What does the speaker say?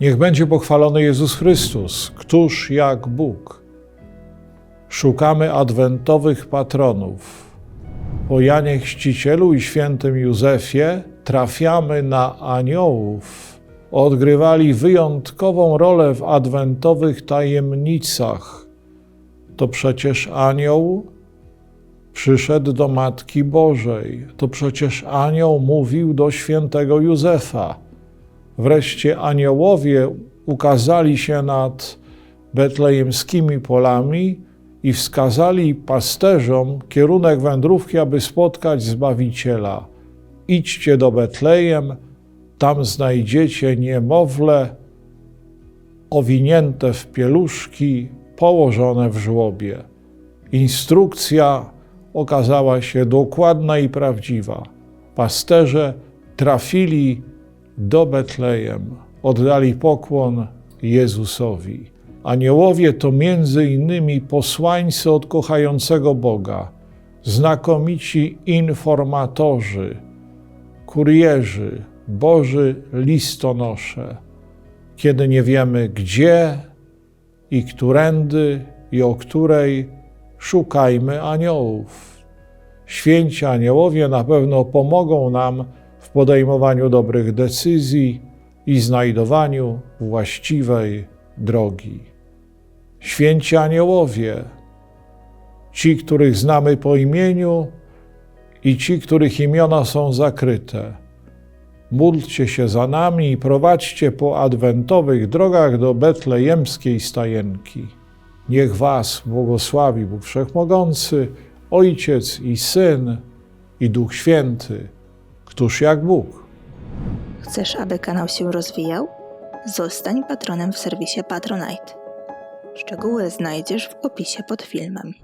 Niech będzie pochwalony Jezus Chrystus, któż jak Bóg. Szukamy adwentowych patronów. Po Janie Chrzcicielu i świętym Józefie trafiamy na aniołów. Odgrywali wyjątkową rolę w adwentowych tajemnicach. To przecież anioł przyszedł do Matki Bożej. To przecież anioł mówił do świętego Józefa. Wreszcie aniołowie ukazali się nad betlejemskimi polami i wskazali pasterzom kierunek wędrówki, aby spotkać Zbawiciela. Idźcie do Betlejem, tam znajdziecie niemowlę owinięte w pieluszki, położone w żłobie. Instrukcja okazała się dokładna i prawdziwa. Pasterze trafili do Betlejem, oddali pokłon Jezusowi. Aniołowie to między innymi posłańcy od kochającego Boga, znakomici informatorzy, kurierzy, Boży listonosze. Kiedy nie wiemy gdzie i którędy i o której, szukajmy aniołów. Święci aniołowie na pewno pomogą nam w podejmowaniu dobrych decyzji i znajdowaniu właściwej drogi. Święci aniołowie, ci, których znamy po imieniu i ci, których imiona są zakryte. Módlcie się za nami i prowadźcie po adwentowych drogach do betlejemskiej stajenki. Niech Was błogosławi Bóg Wszechmogący, Ojciec i Syn i Duch Święty, któż jak Bóg. Chcesz, aby kanał się rozwijał? Zostań patronem w serwisie Patronite. Szczegóły znajdziesz w opisie pod filmem.